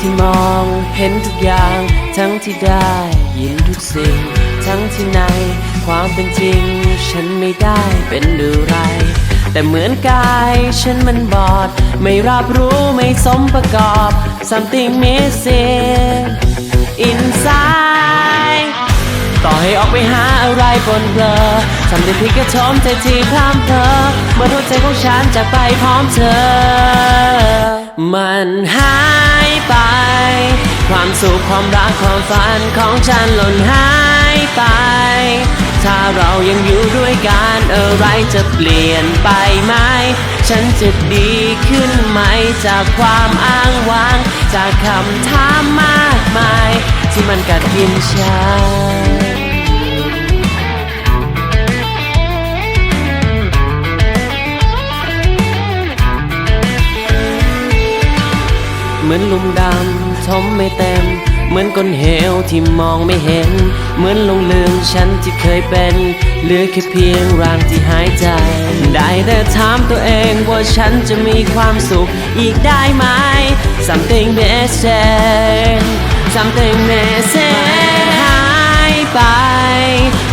ที่มองเห็นทุกอย่าง ทั้งที่ได้ยินทุกสิ่ง ทั้งที่ในความเป็นจริง ฉันไม่ได้เป็นอะไร แต่เหมือนกายฉันมันบอด ไม่รับรู้ไม่สมประกอบ something missing inside ต่อให้ออกไปหาอะไรบนเบลอทำได้เพียงแค่ชมใจที่พร่ำเพอเมื่อหัวใจของฉันจะไปพร้อมเธอ มันหายไป ความสุขความรักความฝันของฉันหล่นหายไป ถ้าเรายังอยู่ด้วยกันอะไรจะเปลี่ยนไปไหม ฉันจะดีขึ้นไหมจากความอ้างว้าง จากคำถามมากมาย ที่มันกัดกินฉัน มือนลุมดำทมไม่เต็ม เหมือนก้นเหวที่มองไม่เห็น เหมือนลงลืมฉันที่เคยเป็นเหลือแค่เพียงร่างที่หายใจ ได้แต่ถามตัวเองว่าฉันจะมีความสุขอีกได้ไหม something missing something missing หายไป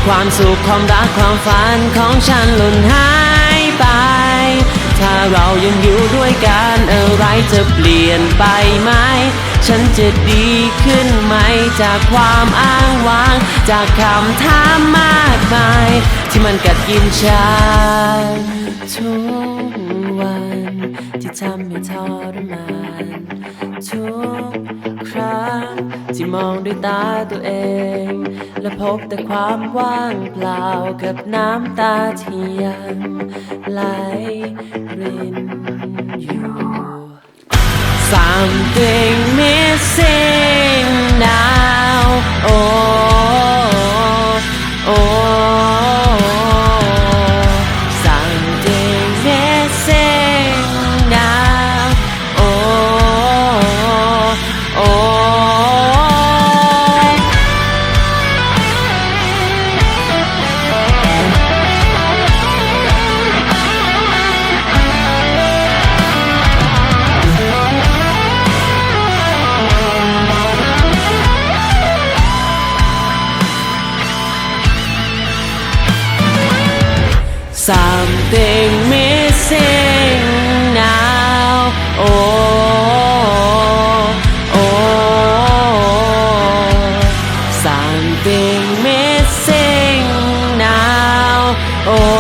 ความสุขความรักความฝันของฉันหล่นหาย ถ้าเรายังอยู่ด้วยกันอะไรจะเปลี่ยนไปไหม ฉันจะดีขึ้นไหม จากความอ้างว้าง จากคำถามมากมาย ที่มันกัดกินฉันทุกวันที่ทำให้ทรมานทุกครั้งที่มองด้วยตาตัวเอง และพบแต่ความว่างเปล่ากับน้ำตาที่ยังไหลรินอยู่ Something missing Something missing now. Oh, oh, something missing now. Oh.